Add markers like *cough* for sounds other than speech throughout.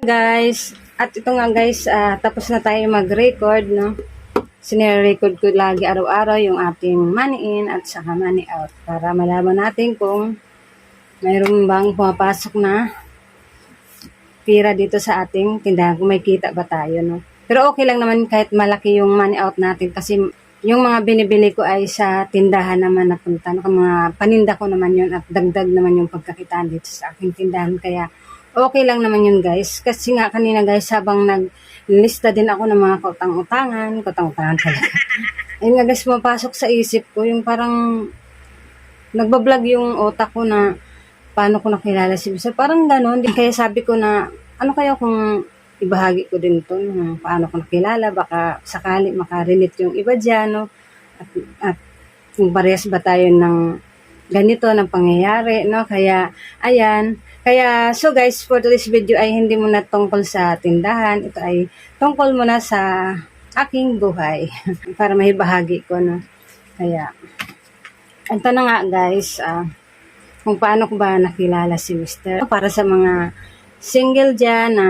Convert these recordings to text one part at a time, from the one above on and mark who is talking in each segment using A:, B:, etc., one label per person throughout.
A: Guys, at ito nga guys, ah, tapos na tayo mag-record, no? Sinire-record ko lagi araw-araw yung ating money in at saka money out para malaman natin kung mayroon bang pumapasok na pira dito sa ating tindahan kung may kita ba tayo, no? Pero okay lang naman kahit malaki yung money out natin kasi yung mga binibili ko ay sa tindahan naman napunta. No? Mga paninda ko naman yun at dagdag naman yung pagkakitaan dito sa aking tindahan. Kaya okay lang naman yun guys. Kasi nga kanina guys habang naglista din ako ng mga kautang-utangan, kautang-utangan talaga. *laughs* Ayun nga guys, mapasok sa isip ko yung parang nagbablog yung otak ko na paano ko nakilala si Bisa. Parang gano'n. Kaya sabi ko na ano kaya kung ibahagi ko din to no, paano ko nakilala. Baka sakali makarelate yung iba dyan. No? At, at kung parehas ba tayo ng ganito ng pangyayari. No? Kaya ayan. Kaya so guys, for this video ay hindi muna tungkol sa tindahan. Ito ay tungkol muna sa aking buhay. *laughs* para mahibahagi ko. No? Kaya ito na nga guys, ah, kung paano ko ba nakilala si Mr. Para sa mga single dyan na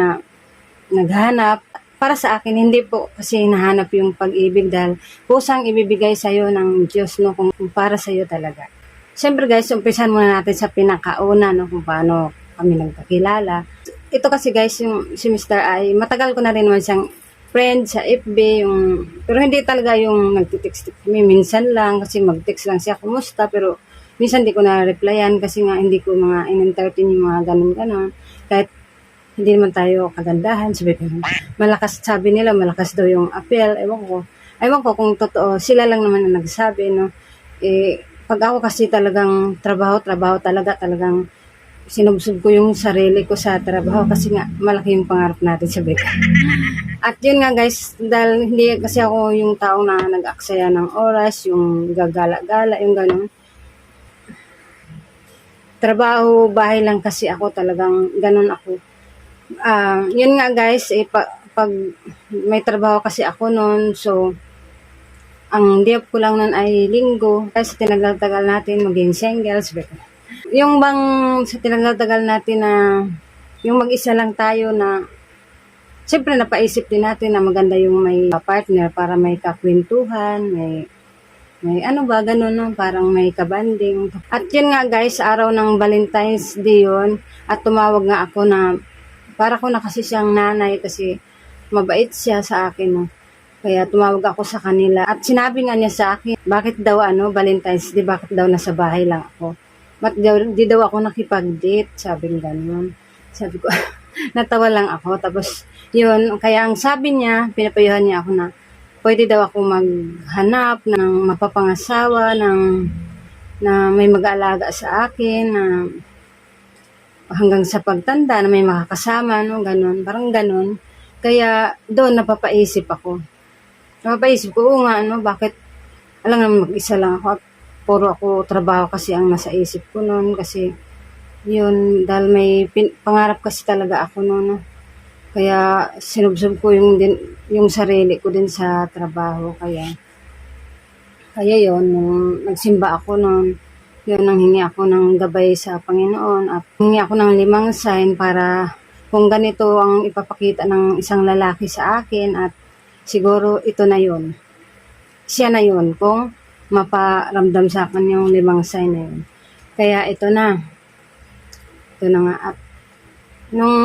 A: naghanap, para sa akin, hindi po kasi nahanap yung pag-ibig dahil kusang ibibigay sa'yo ng Diyos no, kung para sa'yo talaga. Siyempre guys, umpisan muna natin sa pinakauna no, kung paano kami nagkakilala. Ito kasi guys, yung si Mr. ay matagal ko na rin naman siyang friend sa FB, yung, pero hindi talaga yung nagtitext kami, minsan lang, kasi mag-text lang siya, kumusta, pero minsan di ko na-replyan kasi nga hindi ko mga in-entertain yung mga ganun-ganon. Kahit hindi naman tayo kagandahan, sabi ko, malakas, sabi nila, malakas daw yung appeal, ewan ko. Ewan ko kung totoo, sila lang naman ang nagsabi, no. Eh, pag ako kasi talagang trabaho, trabaho talaga, talagang sinubsob ko yung sarili ko sa trabaho kasi nga malaki yung pangarap natin sa ko. At yun nga guys, dahil hindi kasi ako yung tao na nag-aksaya ng oras, yung gagala-gala, yung ganun. Trabaho, bahay lang kasi ako talagang ganun ako. Ah, yun nga guys, eh, pa- pag may trabaho kasi ako noon, so ang diap ko lang nun ay linggo. Kasi tinagal-tagal natin maging single. Sabi ko, Yung bang sa tinagal-tagal natin na yung mag-isa lang tayo na Siyempre, napaisip din natin na maganda yung may partner para may kakwentuhan, may may ano ba, ganun, no? parang may kabanding. At yun nga guys, araw ng Valentine's Day yun, at tumawag nga ako na, para ko na kasi siyang nanay kasi mabait siya sa akin. No? Kaya tumawag ako sa kanila. At sinabi nga niya sa akin, bakit daw ano, Valentine's Day, bakit daw nasa bahay lang ako? Ba't daw, di daw ako nakipag-date? Sabi nga ganun. Sabi ko, *laughs* natawa lang ako. Tapos, yun, kaya ang sabi niya, pinapayuhan niya ako na, pwede daw ako maghanap ng mapapangasawa, ng, na may mag-aalaga sa akin, na hanggang sa pagtanda, na may makakasama, no, ganun, parang ganun. Kaya, doon napapaisip ako. Napapaisip ko, oo nga, ano, bakit, alam naman, mag-isa lang ako, puro ako trabaho kasi ang nasa isip ko noon, kasi, yun, dahil may pin- pangarap kasi talaga ako noon, no. Kaya sinubsob ko yung din yung sarili ko din sa trabaho. Kaya kaya yon nung nagsimba ako noon yun nang hingi ako ng gabay sa Panginoon at hingi ako ng limang sign para kung ganito ang ipapakita ng isang lalaki sa akin at siguro ito na yon siya na yon kung maparamdam sa akin yung limang sign na yun. Kaya ito na. Ito na nga. At nung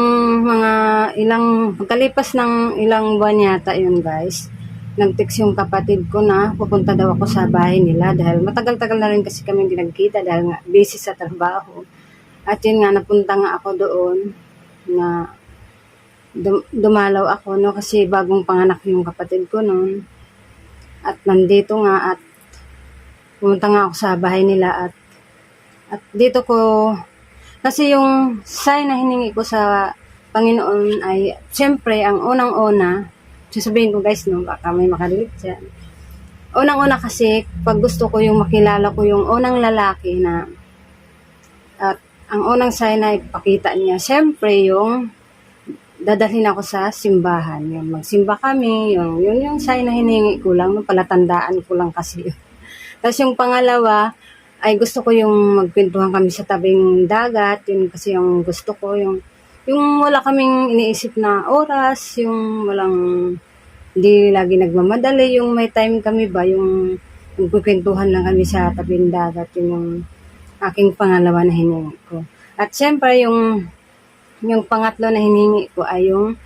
A: mga ilang pagkalipas ng ilang buwan yata yun guys nag-text yung kapatid ko na pupunta daw ako sa bahay nila dahil matagal-tagal na rin kasi kami hindi nagkita dahil nga busy sa trabaho. At yun nga napunta nga ako doon na dum- dumalaw ako no? Kasi bagong panganak yung kapatid ko noon. At nandito nga at pumunta nga ako sa bahay nila at at dito ko kasi yung sign na hiningi ko sa Panginoon ay, siyempre, ang unang-una, sasabihin ko guys, no, baka may makalilit dyan. Unang-una kasi, pag gusto ko yung makilala ko yung unang lalaki na, at ang unang sign na ipakita niya, siyempre yung dadalhin ako sa simbahan. Yung magsimba kami, yung, yun yung sign na hiningi ko lang, no, palatandaan ko lang kasi. Tapos yung pangalawa, ay gusto ko yung magkwentuhan kami sa tabing dagat, yun kasi yung gusto ko, yung yung wala kaming iniisip na oras, yung walang hindi lagi nagmamadali, yung may time kami ba, yung nagkukwentuhan lang kami sa tabing dagat, yun yung aking pangalawa na hiningi ko. At syempre, yung yung pangatlo na hiningi ko ay yung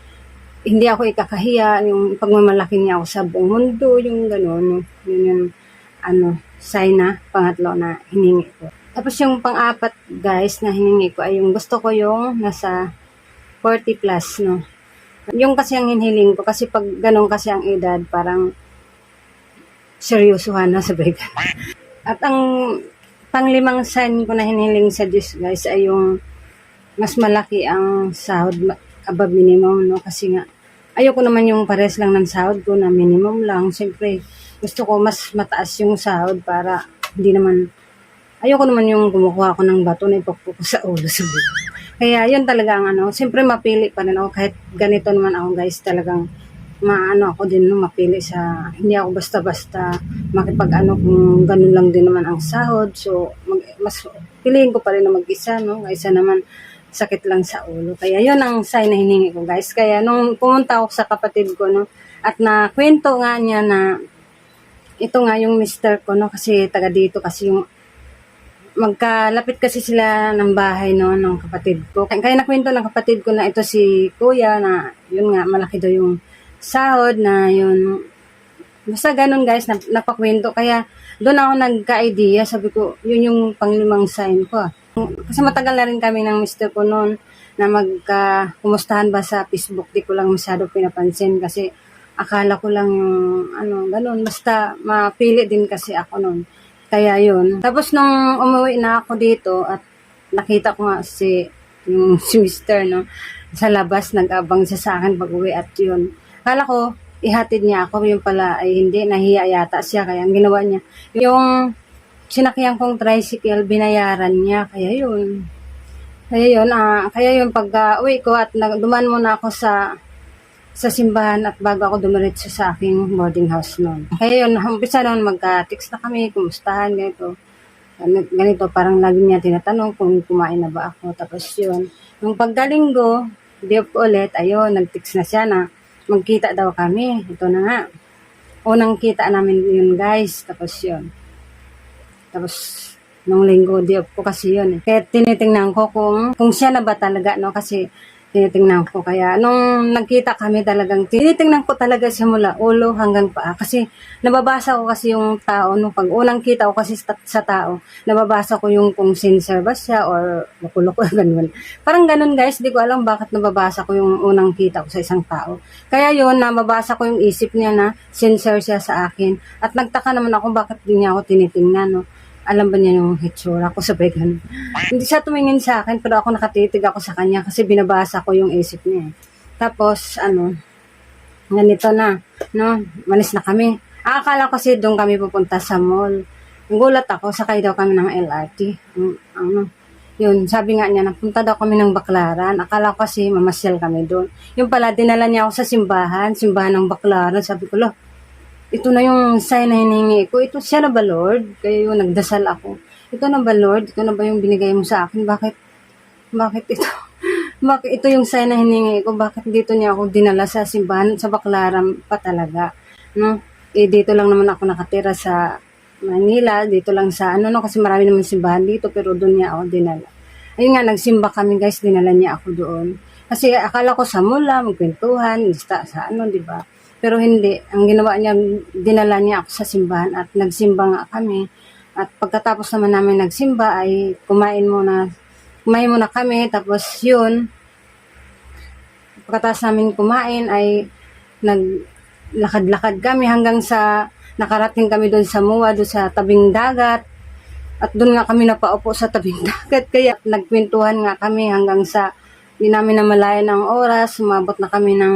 A: hindi ako ikakahiya, yung pagmamalaki niya ako sa buong mundo, yung gano'n, yun yung ano, sign na pangatlo na hiningi ko. Tapos yung pang-apat guys na hiningi ko ay yung gusto ko yung nasa 40 plus, no. Yung kasi ang hinihiling ko, kasi pag ganun kasi ang edad, parang seryosohan na sabay ka. *laughs* At ang panglimang sign ko na hinihiling sa Diyos guys ay yung mas malaki ang sahod above minimum, no? Kasi nga, ayoko naman yung pares lang ng sahod ko na minimum lang. Siyempre, gusto ko mas mataas yung sahod para hindi naman, ayoko naman yung kumukuha ko ng bato na ipokpok ko sa ulo sa bulo. Kaya yun talaga ang ano, siyempre mapili pa rin ako. Kahit ganito naman ako guys talagang maano ako din no, mapili sa hindi ako basta-basta makipag ano kung ganun lang din naman ang sahod. So mag, mas piliin ko pa rin na mag-isa no kaysa naman sakit lang sa ulo. Kaya yun ang sign na hiningi ko guys. Kaya nung pumunta ako sa kapatid ko no at na kwento nga niya na ito nga yung mister ko no kasi taga dito kasi yung magkalapit kasi sila ng bahay no ng kapatid ko. Kaya, nakwento ng kapatid ko na ito si kuya na yun nga malaki daw yung sahod na yun. Basta ganun guys, nap, napakwento. Kaya doon ako nagka-idea. Sabi ko, yun yung panglimang sign ko. Kasi matagal na rin kami ng mister ko noon na magka kumustahan ba sa Facebook. Di ko lang masyado pinapansin kasi akala ko lang yung ano, ganun. Basta mapili din kasi ako noon. Kaya yun. Tapos nung umuwi na ako dito at nakita ko nga si yung *laughs* si Mister no sa labas nag-abang siya sa akin pag uwi at yun. Kala ko ihatid niya ako yung pala ay hindi nahiya yata siya kaya ang ginawa niya yung sinakyan kong tricycle binayaran niya kaya yun kaya yun ah kaya yun pag ah, uwi ko at duman muna ako sa sa simbahan at bago ako dumiretso sa aking boarding house noon. Kaya yun, umpisa noon magka-text na kami, kumustahan, ganito. Ano, Ganito, parang lagi niya tinatanong kung kumain na ba ako. Tapos yun, nung paggalinggo, day off ko ulit, ayun, nag-text na siya na magkita daw kami. Ito na nga. Unang kita namin yun guys. Tapos yun. Tapos, nung linggo, off ko kasi yun. Eh. Kaya tinitingnan ko kung, kung siya na ba talaga, no? Kasi tinitingnan ko. Kaya nung nagkita kami talagang, tinitingnan ko talaga siya mula ulo hanggang paa. Kasi nababasa ko kasi yung tao, nung pag unang kita ko kasi sa, sa tao, nababasa ko yung kung sincere ba siya or loko-loko, *laughs* ganun. Parang ganun guys, di ko alam bakit nababasa ko yung unang kita ko sa isang tao. Kaya yun, nababasa ko yung isip niya na sincere siya sa akin. At nagtaka naman ako bakit di niya ako tinitingnan, no? Alam ba niya yung hitsura ko sa ganun. Hindi siya tumingin sa akin, pero ako nakatitig ako sa kanya kasi binabasa ko yung isip niya. eh. Tapos, ano, ganito na, no, malis na kami. Ah, Akala ko kasi doon kami pupunta sa mall. Gulat ako, sakay daw kami ng LRT. Ang- Ano, yun, sabi nga niya, napunta daw kami ng Baklaran. Akala ko kasi mamasyal kami doon. Yung pala, dinala niya ako sa simbahan, simbahan ng Baklaran. Sabi ko, lo, ito na yung sign na hiningi ko. Ito siya na ba, Lord? Yun, nagdasal ako. Ito na ba, Lord? Ito na ba yung binigay mo sa akin? Bakit, bakit ito? *laughs* bakit ito yung sign na hiningi ko? Bakit dito niya ako dinala sa simbahan? Sa Baklaran pa talaga. No? Eh, dito lang naman ako nakatira sa Manila. Dito lang sa, ano, no? Kasi marami naman simbahan dito, pero doon niya ako dinala. Ayun nga, nagsimba kami guys, dinala niya ako doon. Kasi akala ko sa mula, magkwentuhan, sa ano, di ba? Pero hindi. Ang ginawa niya, dinala niya ako sa simbahan at nagsimba nga kami. At pagkatapos naman namin nagsimba ay kumain muna, kumain muna kami. Tapos yun, pagkatapos namin kumain ay naglakad-lakad kami hanggang sa nakarating kami doon sa Muwa, doon sa tabing dagat. At doon nga kami napaupo sa tabing *laughs* dagat. Kaya nagkwentuhan nga kami hanggang sa hindi namin namalayan ng oras. Sumabot na kami ng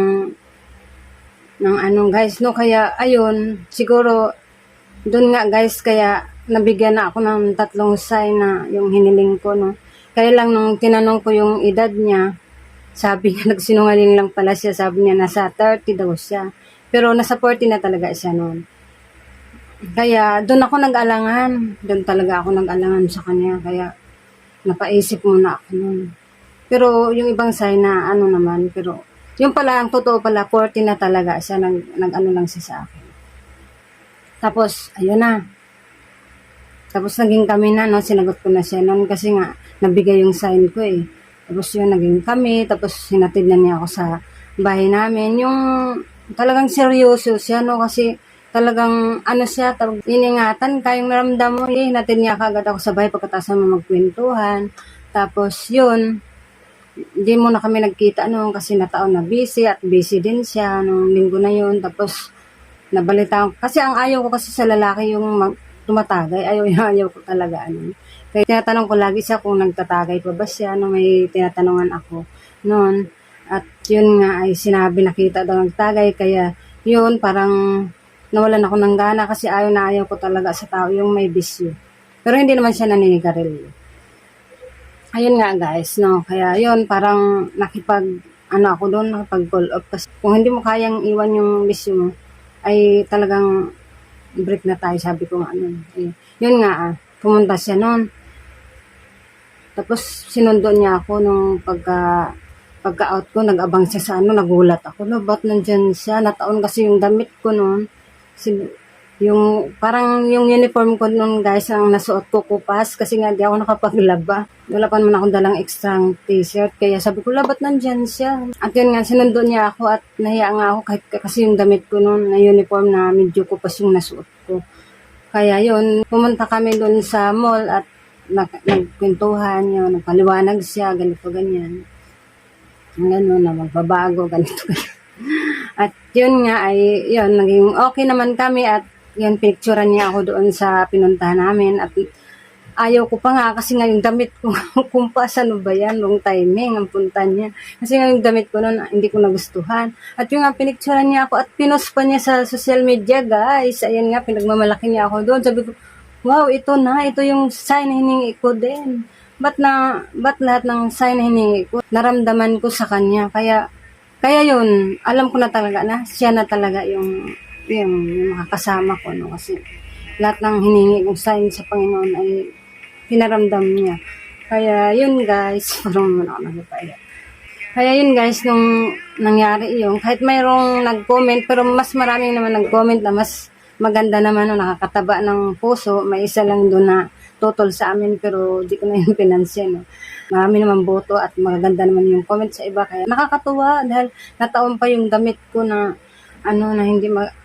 A: ng anong guys no kaya ayun siguro doon nga guys kaya nabigyan na ako ng tatlong sign na yung hiniling ko no. Kaya lang nung tinanong ko yung edad niya sabi niya *laughs* nagsinungaling lang pala siya sabi niya nasa 30 daw siya. Pero nasa 40 na talaga siya noon. Kaya doon ako nag-alangan. Doon talaga ako nag-alangan sa kanya kaya napaisip muna ako noon. Pero yung ibang sign na ano naman, pero yung pala, ang totoo pala, 40 na talaga siya, nag, nag ano lang siya sa akin. Tapos, ayun na. Tapos naging kami na, no, sinagot ko na siya noon kasi nga, nabigay yung sign ko eh. Tapos yun, naging kami, tapos sinatid na niya ako sa bahay namin. Yung talagang seryoso siya, no, kasi talagang ano siya, tawag, iningatan ka, yung naramdam mo, eh, hinatid niya kagad ako sa bahay pagkatapos naman magkwentuhan. Tapos yun, hindi mo na kami nagkita noon kasi nataon na busy at busy din siya nung linggo na yun. Tapos nabalita kasi ang ayaw ko kasi sa lalaki yung mag, tumatagay. Ayaw, *laughs* ayaw ko talaga. Ano. Kaya tinatanong ko lagi siya kung nagtatagay pa ba siya. No, may tinatanungan ako noon. At yun nga ay sinabi nakita daw nagtagay. Kaya yun parang nawalan ako ng gana kasi ayaw na ayaw ko talaga sa tao yung may bisyo. Pero hindi naman siya naninigarilyo ayun nga guys, no. Kaya yun, parang nakipag, ano ako doon, nakipag call up. Kasi kung hindi mo kayang iwan yung bisyo mo, ay talagang break na tayo, sabi ko nga ano. Eh, yun nga, ah, pumunta siya noon. Tapos sinundo niya ako nung pagka pagka-out ko, nag-abang siya sa ano, nagulat ako. No, ba't nandyan siya? Nataon kasi yung damit ko noon. Si, yung parang yung uniform ko noon guys ang nasuot ko kupas kasi nga di ako nakapaglaba. Wala pa naman akong dalang extra t-shirt. Kaya sabi ko labat nandyan siya. At yun nga sinundo niya ako at nahiya nga ako kahit kasi yung damit ko noon na uniform na medyo kupas yung nasuot ko. Kaya yun pumunta kami doon sa mall at nag nagkwentuhan yun nagpaliwanag siya ganito ganyan. Gano'n na magbabago *laughs* ganito ganyan at yun nga ay yun naging okay naman kami at yan, pinicturean niya ako doon sa pinuntahan namin at ayaw ko pa nga kasi nga yung damit ko, *laughs* kumpas ano ba yan, wrong timing ang punta niya. Kasi nga yung damit ko noon, hindi ko nagustuhan. At yung nga, pinicturean niya ako at pinost pa niya sa social media, guys. Ayan nga, pinagmamalaki niya ako doon. Sabi ko, wow, ito na, ito yung sign hiningi ko din. Ba't na, ba't lahat ng sign hiningi ko, naramdaman ko sa kanya. Kaya, kaya yun, alam ko na talaga na, siya na talaga yung yung, yung makakasama ko, no? Kasi lahat ng hiningi kong sign sa Panginoon ay pinaramdam niya. Kaya yun guys, *laughs* parang muna ako nagpapaya. Kaya yun guys, nung nangyari yun, kahit mayroong nag-comment, pero mas maraming naman nag-comment na mas maganda naman, no, nakakataba ng puso. May isa lang doon na total sa amin, pero di ko na yung pinansin. No. Marami naman boto at maganda naman yung comment sa iba. Kaya nakakatuwa dahil nataon pa yung damit ko na ano na hindi ma-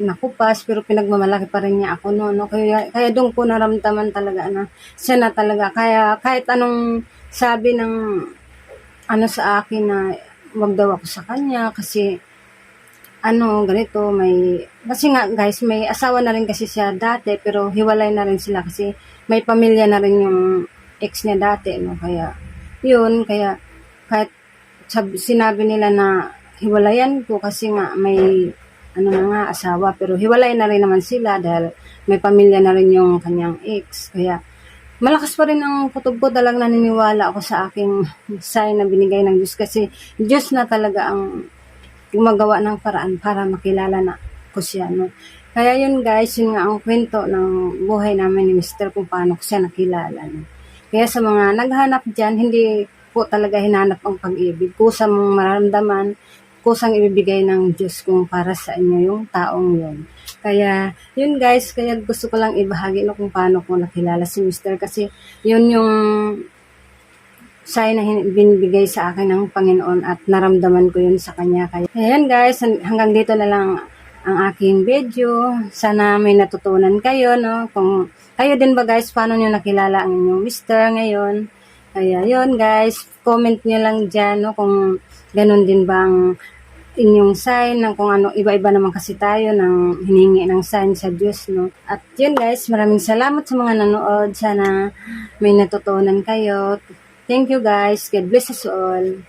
A: nakupas pero pinagmamalaki pa rin niya ako no, no? kaya kaya doon ko naramdaman talaga na siya na talaga kaya kahit anong sabi ng ano sa akin na wag daw ako sa kanya kasi ano ganito may kasi nga guys may asawa na rin kasi siya dati pero hiwalay na rin sila kasi may pamilya na rin yung ex niya dati no kaya yun kaya kahit sab- sinabi nila na hiwalayan ko kasi nga may ano na nga, asawa. Pero hiwalay na rin naman sila dahil may pamilya na rin yung kanyang ex. Kaya malakas pa rin ang kutob ko. Talagang naniniwala ako sa aking sign na binigay ng Diyos. Kasi Diyos na talaga ang gumagawa ng paraan para makilala na ko siya. No? Kaya yun guys, yun nga ang kwento ng buhay namin ni Mr. kung paano ko siya nakilala. No? Kaya sa mga naghanap dyan, hindi po talaga hinanap ang pag-ibig. Kusa mong maramdaman, kusang ibibigay ng Diyos kung para sa inyo yung taong yun. Kaya, yun guys, kaya gusto ko lang ibahagi no kung paano ko nakilala si Mr. Kasi yun yung sign na binibigay sa akin ng Panginoon at naramdaman ko yun sa Kanya. Kaya, ayan guys, hanggang dito na lang ang aking video. Sana may natutunan kayo, no? Kung kayo din ba guys, paano nyo nakilala ang inyong Mr. ngayon? Kaya yun guys, comment nyo lang dyan, no? Kung ganun din bang inyong sign ng kung ano, iba-iba naman kasi tayo ng hiningi ng sign sa Diyos, no? At yun guys, maraming salamat sa mga nanood. Sana may natutunan kayo. Thank you guys. God bless us all.